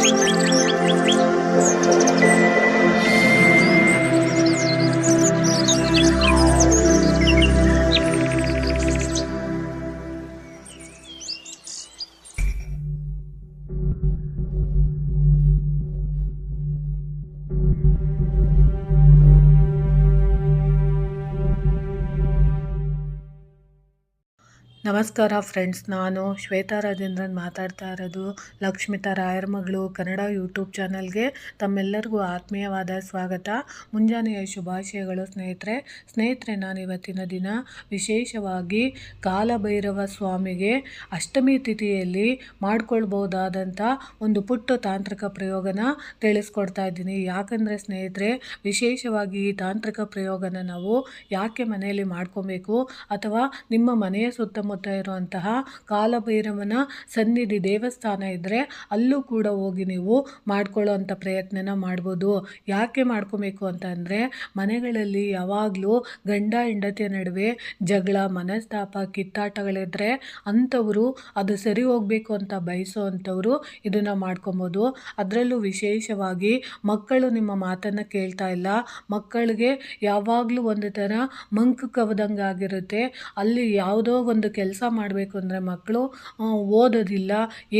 Música ನಮಸ್ಕಾರ ಫ್ರೆಂಡ್ಸ್, ನಾನು ಶ್ವೇತಾ ರಾಜೇಂದ್ರನ್ ಮಾತಾಡ್ತಾ ಇರೋದು ಲಕ್ಷ್ಮಿತಾ ರಾಯರ್ ಮಗಳು ಕನ್ನಡ ಯೂಟ್ಯೂಬ್ ಚಾನಲ್ಗೆ. ತಮ್ಮೆಲ್ಲರಿಗೂ ಆತ್ಮೀಯವಾದ ಸ್ವಾಗತ. ಮುಂಜಾನೆಯ ಶುಭಾಶಯಗಳು ಸ್ನೇಹಿತರೆ. ಸ್ನೇಹಿತರೆ, ನಾನು ಇವತ್ತಿನ ದಿನ ವಿಶೇಷವಾಗಿ ಕಾಲಭೈರವ ಸ್ವಾಮಿಗೆ ಅಷ್ಟಮಿ ತಿಥಿಯಲ್ಲಿ ಮಾಡಿಕೊಳ್ಬೋದಾದಂಥ ಒಂದು ಪುಟ್ಟ ತಾಂತ್ರಿಕ ಪ್ರಯೋಗನ ತಿಳಿಸ್ಕೊಡ್ತಾ ಇದ್ದೀನಿ. ಯಾಕಂದರೆ ಸ್ನೇಹಿತರೆ, ವಿಶೇಷವಾಗಿ ಈ ತಾಂತ್ರಿಕ ಪ್ರಯೋಗನ ನಾವು ಯಾಕೆ ಮನೆಯಲ್ಲಿ ಮಾಡ್ಕೊಬೇಕು ಅಥವಾ ನಿಮ್ಮ ಮನೆಯ ಸುತ್ತಮುತ್ತ ಇರುವಂತಹ ಕಾಲಭೈರವನ ಸನ್ನಿಧಿ ದೇವಸ್ಥಾನ ಇದ್ದರೆ ಅಲ್ಲೂ ಕೂಡ ಹೋಗಿ ನೀವು ಮಾಡ್ಕೊಳ್ಳೋವಂಥ ಪ್ರಯತ್ನನ ಮಾಡ್ಬೋದು. ಯಾಕೆ ಮಾಡ್ಕೋಬೇಕು ಅಂತ ಅಂದರೆ ಮನೆಗಳಲ್ಲಿ ಯಾವಾಗಲೂ ಗಂಡ ಹೆಂಡತಿಯ ನಡುವೆ ಜಗಳ, ಮನಸ್ತಾಪ, ಕಿತ್ತಾಟಗಳಿದ್ರೆ ಅಂಥವರು ಅದು ಸರಿ ಹೋಗಬೇಕು ಅಂತ ಬಯಸೋ ಅಂಥವರು ಇದನ್ನು ಮಾಡ್ಕೊಬೋದು. ಅದರಲ್ಲೂ ವಿಶೇಷವಾಗಿ ಮಕ್ಕಳು ನಿಮ್ಮ ಮಾತನ್ನು ಕೇಳ್ತಾ ಇಲ್ಲ. ಮಕ್ಕಳಿಗೆ ಯಾವಾಗಲೂ ಒಂದು ಥರ ಮಂಕು ಕವದಂಗೆ ಆಗಿರುತ್ತೆ ಅಲ್ಲಿ ಯಾವುದೋ ಒಂದು ಕೆಲಸ ಮಾಡಬೇಕು ಅಂದರೆ ಮಕ್ಕಳು ಓದೋದಿಲ್ಲ,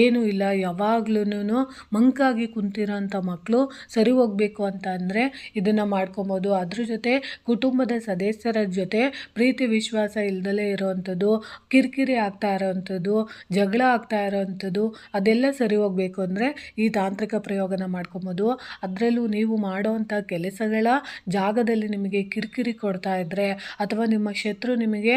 ಏನೂ ಇಲ್ಲ. ಯಾವಾಗ್ಲೂ ಮಂಕಾಗಿ ಕುಂತಿರೋಂಥ ಮಕ್ಕಳು ಸರಿ ಹೋಗಬೇಕು ಅಂತ ಅಂದರೆ ಇದನ್ನು ಮಾಡ್ಕೊಬೋದು. ಅದ್ರ ಜೊತೆ ಕುಟುಂಬದ ಸದಸ್ಯರ ಜೊತೆ ಪ್ರೀತಿ, ವಿಶ್ವಾಸ ಇಲ್ಲದಲೇ ಇರೋವಂಥದ್ದು ಕಿರಿಕಿರಿ ಆಗ್ತಾ ಇರೋವಂಥದ್ದು ಜಗಳ ಆಗ್ತಾ ಇರೋವಂಥದ್ದು ಅದೆಲ್ಲ ಸರಿ ಹೋಗಬೇಕು ಅಂದರೆ ಈ ತಾಂತ್ರಿಕ ಪ್ರಯೋಗನ ಮಾಡ್ಕೊಬೋದು. ಅದರಲ್ಲೂ ನೀವು ಮಾಡೋವಂಥ ಕೆಲಸಗಳ ಜಾಗದಲ್ಲಿ ನಿಮಗೆ ಕಿರಿಕಿರಿ ಕೊಡ್ತಾ ಇದ್ದರೆ ಅಥವಾ ನಿಮ್ಮ ಶತ್ರು ನಿಮಗೆ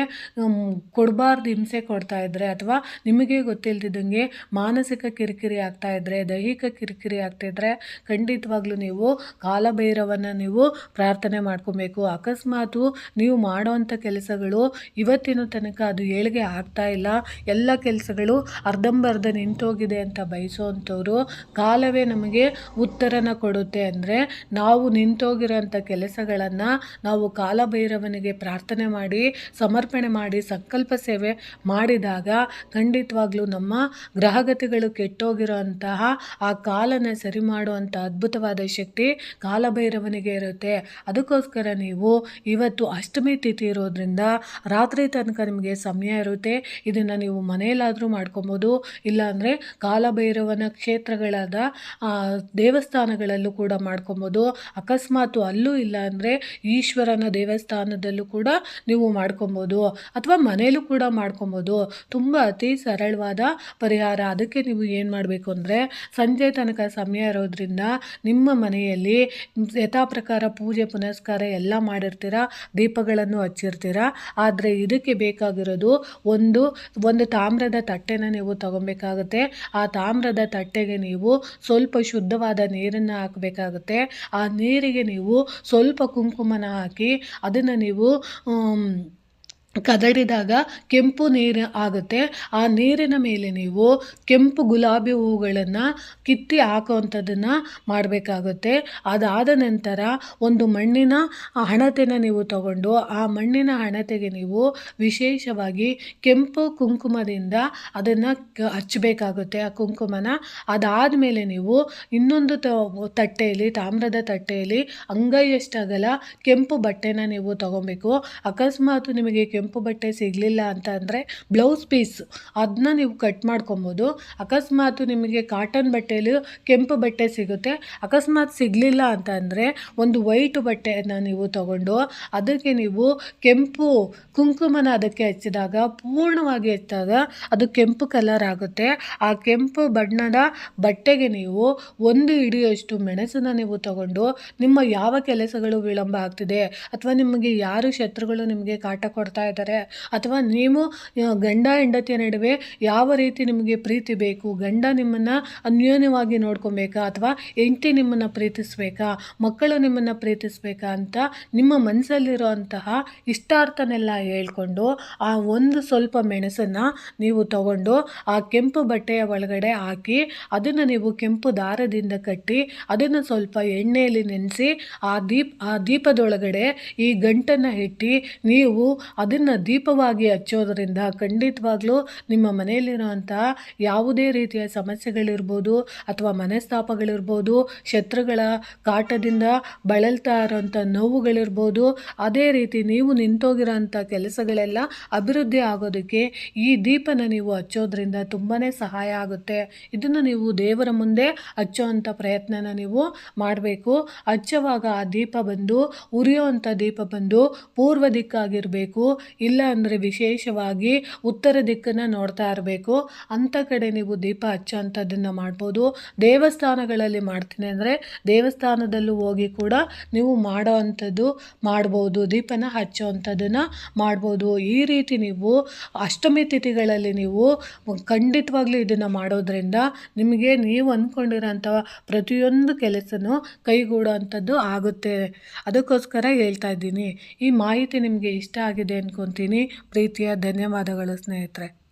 ಕೊಡಬಾರ್ದು ಹಿಂಸೆ ಕೊಡ್ತಾ ಇದ್ದರೆ ಅಥವಾ ನಿಮಗೆ ಗೊತ್ತಿಲ್ದಿದ್ದಂಗೆ ಮಾನಸಿಕ ಕಿರಿಕಿರಿ ಆಗ್ತಾ ಇದ್ದರೆ ದೈಹಿಕ ಕಿರಿಕಿರಿ ಆಗ್ತಾ ಇದ್ದರೆ ಖಂಡಿತವಾಗ್ಲೂ ನೀವು ಕಾಲಭೈರವನ್ನು ನೀವು ಪ್ರಾರ್ಥನೆ ಮಾಡ್ಕೊಬೇಕು. ಅಕಸ್ಮಾತು ನೀವು ಮಾಡೋವಂಥ ಕೆಲಸಗಳು ಇವತ್ತಿನ ತನಕ ಅದು ಏಳಿಗೆ ಆಗ್ತಾ ಇಲ್ಲ. ಎಲ್ಲ ಕೆಲಸಗಳು ಅರ್ಧಂಬರ್ಧ ನಿಂತೋಗಿದೆ ಅಂತ ಬಯಸೋವಂಥವ್ರು ಕಾಲವೇ ನಮಗೆ ಉತ್ತರನ ಕೊಡುತ್ತೆ ಅಂದರೆ ನಾವು ನಿಂತೋಗಿರೋಂಥ ಕೆಲಸಗಳನ್ನು ನಾವು ಕಾಲಭೈರವನಿಗೆ ಪ್ರಾರ್ಥನೆ ಮಾಡಿ, ಸಮರ್ಪಣೆ ಮಾಡಿ, ಸಂಕಲ್ಪ ಸೇವೆ ಮಾಡಿದಾಗ ಖಂಡಿತವಾಗ್ಲೂ ನಮ್ಮ ಗ್ರಹಗತಿಗಳು ಕೆಟ್ಟೋಗಿರೋ ಆ ಕಾಲನ ಸರಿ ಮಾಡುವಂಥ ಅದ್ಭುತವಾದ ಶಕ್ತಿ ಕಾಲಭೈರವನಿಗೆ ಇರುತ್ತೆ. ಅದಕ್ಕೋಸ್ಕರ ನೀವು ಇವತ್ತು ಅಷ್ಟಮಿ ತಿಥಿ ಇರೋದ್ರಿಂದ ರಾತ್ರಿ ತನಕ ನಿಮಗೆ ಸಮಯ ಇರುತ್ತೆ. ಇದನ್ನು ನೀವು ಮನೆಯಲ್ಲಾದರೂ ಮಾಡ್ಕೊಬೋದು. ಇಲ್ಲಾಂದರೆ ಕಾಲಭೈರವನ ಕ್ಷೇತ್ರಗಳಾದ ದೇವಸ್ಥಾನಗಳಲ್ಲೂ ಕೂಡ ಮಾಡ್ಕೊಬೋದು. ಅಕಸ್ಮಾತ್ ಅಲ್ಲೂ ಇಲ್ಲ ಅಂದರೆ ಈಶ್ವರನ ದೇವಸ್ಥಾನದಲ್ಲೂ ಕೂಡ ನೀವು ಮಾಡ್ಕೊಬೋದು. ಅಥವಾ ಮನೆಯಲ್ಲೂ ಕೂಡ ಮಾಡ್ಕೊಬೋದು. ತುಂಬ ಅತಿ ಸರಳವಾದ ಪರಿಹಾರ. ಅದಕ್ಕೆ ನೀವು ಏನು ಮಾಡಬೇಕು ಅಂದರೆ, ಸಂಜೆ ತನಕ ಸಮಯ ಇರೋದ್ರಿಂದ ನಿಮ್ಮ ಮನೆಯಲ್ಲಿ ಯಥಾ ಪ್ರಕಾರ ಪೂಜೆ, ಪುನಸ್ಕಾರ ಎಲ್ಲ ಮಾಡಿರ್ತೀರ, ದೀಪಗಳನ್ನು ಹಚ್ಚಿರ್ತೀರ, ಆದರೆ ಇದಕ್ಕೆ ಬೇಕಾಗಿರೋದು ಒಂದು ಒಂದು ತಾಮ್ರದ ತಟ್ಟೆನ ನೀವು ತಗೊಬೇಕಾಗುತ್ತೆ. ಆ ತಾಮ್ರದ ತಟ್ಟೆಗೆ ನೀವು ಸ್ವಲ್ಪ ಶುದ್ಧವಾದ ನೀರನ್ನು ಹಾಕಬೇಕಾಗುತ್ತೆ. ಆ ನೀರಿಗೆ ನೀವು ಸ್ವಲ್ಪ ಕುಂಕುಮನ ಹಾಕಿ ಅದನ್ನು ನೀವು ಕದಡಿದಾಗ ಕೆಂಪು ನೀರು ಆಗುತ್ತೆ. ಆ ನೀರಿನ ಮೇಲೆ ನೀವು ಕೆಂಪು ಗುಲಾಬಿ ಹೂಗಳನ್ನು ಕಿತ್ತಿ ಹಾಕುವಂಥದ್ದನ್ನು ಮಾಡಬೇಕಾಗುತ್ತೆ. ಅದಾದ ನಂತರ ಒಂದು ಮಣ್ಣಿನ ಹಣತೆನ ನೀವು ತಗೊಂಡು ಆ ಮಣ್ಣಿನ ಹಣತೆಗೆ ನೀವು ವಿಶೇಷವಾಗಿ ಕೆಂಪು ಕುಂಕುಮದಿಂದ ಅದನ್ನು ಹಚ್ಚಬೇಕಾಗುತ್ತೆ. ಆ ಕುಂಕುಮನ ಅದಾದ ಮೇಲೆ ನೀವು ಇನ್ನೊಂದು ತಟ್ಟೆಯಲ್ಲಿ, ತಾಮ್ರದ ತಟ್ಟೆಯಲ್ಲಿ ಅಂಗೈಯಷ್ಟಾಗಲ್ಲ ಕೆಂಪು ಬಟ್ಟೆನ ನೀವು ತಗೊಬೇಕು. ಅಕಸ್ಮಾತ್ ನಿಮಗೆ ಕೆಂಪು ಬಟ್ಟೆ ಸಿಗಲಿಲ್ಲ ಅಂತ ಅಂದರೆ ಬ್ಲೌಸ್ ಪೀಸ್. ಅದನ್ನ ನೀವು ಕಟ್ ಮಾಡ್ಕೊಬೋದು. ಅಕಸ್ಮಾತ್ ನಿಮಗೆ ಕಾಟನ್ ಬಟ್ಟೆಯಲ್ಲಿ ಕೆಂಪು ಬಟ್ಟೆ ಸಿಗುತ್ತೆ. ಅಕಸ್ಮಾತ್ ಸಿಗಲಿಲ್ಲ ಅಂತ ಒಂದು ವೈಟ್ ಬಟ್ಟೆಯನ್ನು ನೀವು ತಗೊಂಡು ಅದಕ್ಕೆ ನೀವು ಕೆಂಪು ಕುಂಕುಮನ ಅದಕ್ಕೆ ಹಚ್ಚಿದಾಗ, ಪೂರ್ಣವಾಗಿ ಹಚ್ಚಿದಾಗ ಅದು ಕೆಂಪು ಕಲರ್ ಆಗುತ್ತೆ. ಆ ಕೆಂಪು ಬಣ್ಣದ ಬಟ್ಟೆಗೆ ನೀವು ಒಂದು ಹಿಡಿಯಷ್ಟು ಮೆಣಸನ್ನು ನೀವು ತಗೊಂಡು ನಿಮ್ಮ ಯಾವ ಕೆಲಸಗಳು ವಿಳಂಬ ಆಗ್ತಿದೆ ಅಥವಾ ನಿಮಗೆ ಯಾರು ಶತ್ರುಗಳು ನಿಮಗೆ ಕಾಟ ಕೊಡ್ತಾ ಇದ್ದಾರೆ ಅಥವಾ ನೀವು ಗಂಡ ಹೆಂಡತಿಯ ನಡುವೆ ಯಾವ ರೀತಿ ನಿಮಗೆ ಪ್ರೀತಿ ಬೇಕು? ಗಂಡ ನಿಮ್ಮನ್ನು ಅನ್ಯೋನ್ಯವಾಗಿ ನೋಡ್ಕೊಬೇಕಾ? ಅಥವಾ ಹೆಂಡತಿ ನಿಮ್ಮನ್ನು ಪ್ರೀತಿಸ್ಬೇಕಾ? ಮಕ್ಕಳು ನಿಮ್ಮನ್ನು ಪ್ರೀತಿಸ್ಬೇಕಾ ಅಂತ ನಿಮ್ಮ ಮನಸ್ಸಲ್ಲಿರುವಂತಹ ಇಷ್ಟಾರ್ಥನೆಲ್ಲ ಹೇಳ್ಕೊಂಡು ಆ ಒಂದು ಸ್ವಲ್ಪ ಮೆಣಸನ್ನು ನೀವು ತಗೊಂಡು ಆ ಕೆಂಪು ಬಟ್ಟೆಯ ಒಳಗಡೆ ಹಾಕಿ ಅದನ್ನು ನೀವು ಕೆಂಪು ದಾರದಿಂದ ಕಟ್ಟಿ ಅದನ್ನು ಸ್ವಲ್ಪ ಎಣ್ಣೆಯಲ್ಲಿ ನೆನೆಸಿ ಆ ದೀಪ, ಆ ದೀಪದೊಳಗಡೆ ಈ ಗಂಟನ್ನು ಇಟ್ಟು ನೀವು ಅದನ್ನು ಇದನ್ನು ದೀಪವಾಗಿ ಹಚ್ಚೋದ್ರಿಂದ ಖಂಡಿತವಾಗ್ಲೂ ನಿಮ್ಮ ಮನೆಯಲ್ಲಿರುವಂಥ ಯಾವುದೇ ರೀತಿಯ ಸಮಸ್ಯೆಗಳಿರ್ಬೋದು ಅಥವಾ ಮನಸ್ತಾಪಗಳಿರ್ಬೋದು, ಶತ್ರುಗಳ ಕಾಟದಿಂದ ಬಳಲ್ತಾ ಇರೋಂಥ ನೋವುಗಳಿರ್ಬೋದು, ಅದೇ ರೀತಿ ನೀವು ನಿಂತೋಗಿರೋಂಥ ಕೆಲಸಗಳೆಲ್ಲ ಅಭಿವೃದ್ಧಿ ಆಗೋದಕ್ಕೆ ಈ ದೀಪನ ನೀವು ಹಚ್ಚೋದ್ರಿಂದ ತುಂಬಾ ಸಹಾಯ ಆಗುತ್ತೆ. ಇದನ್ನು ನೀವು ದೇವರ ಮುಂದೆ ಹಚ್ಚೋವಂಥ ಪ್ರಯತ್ನನ ನೀವು ಮಾಡಬೇಕು. ಹಚ್ಚೋವಾಗ ಆ ದೀಪ ಬಂದು, ಉರಿಯೋವಂಥ ದೀಪ ಬಂದು ಪೂರ್ವ ದಿಕ್ಕಾಗಿರಬೇಕು. ಇಲ್ಲ ಅಂದರೆ ವಿಶೇಷವಾಗಿ ಉತ್ತರ ದಿಕ್ಕನ್ನು ನೋಡ್ತಾ ಇರಬೇಕು. ಅಂಥ ಕಡೆ ನೀವು ದೀಪ ಹಚ್ಚೋಂಥದ್ದನ್ನು ಮಾಡ್ಬೋದು. ದೇವಸ್ಥಾನಗಳಲ್ಲಿ ಮಾಡ್ತೀನಿ ಅಂದರೆ ದೇವಸ್ಥಾನದಲ್ಲೂ ಹೋಗಿ ಕೂಡ ನೀವು ಮಾಡೋ ಅಂಥದ್ದು ಮಾಡ್ಬೋದು. ದೀಪನ ಹಚ್ಚೋವಂಥದ್ದನ್ನು ಮಾಡ್ಬೋದು. ಈ ರೀತಿ ನೀವು ಅಷ್ಟಮಿ ತಿಥಿಗಳಲ್ಲಿ ನೀವು ಖಂಡಿತವಾಗ್ಲೂ ಇದನ್ನು ಮಾಡೋದ್ರಿಂದ ನಿಮಗೆ ನೀವು ಅಂದ್ಕೊಂಡಿರೋಂಥ ಪ್ರತಿಯೊಂದು ಕೆಲಸನೂ ಕೈಗೂಡೋ ಅಂಥದ್ದು ಆಗುತ್ತೆ. ಅದಕ್ಕೋಸ್ಕರ ಹೇಳ್ತಾ ಇದ್ದೀನಿ. ಈ ಮಾಹಿತಿ ನಿಮಗೆ ಇಷ್ಟ ಆಗಿದೆ ಅಂದ್ಕೊತೀನಿ ಪ್ರೀತಿಯ ಧನ್ಯವಾದಗಳು ಸ್ನೇಹಿತರೆ.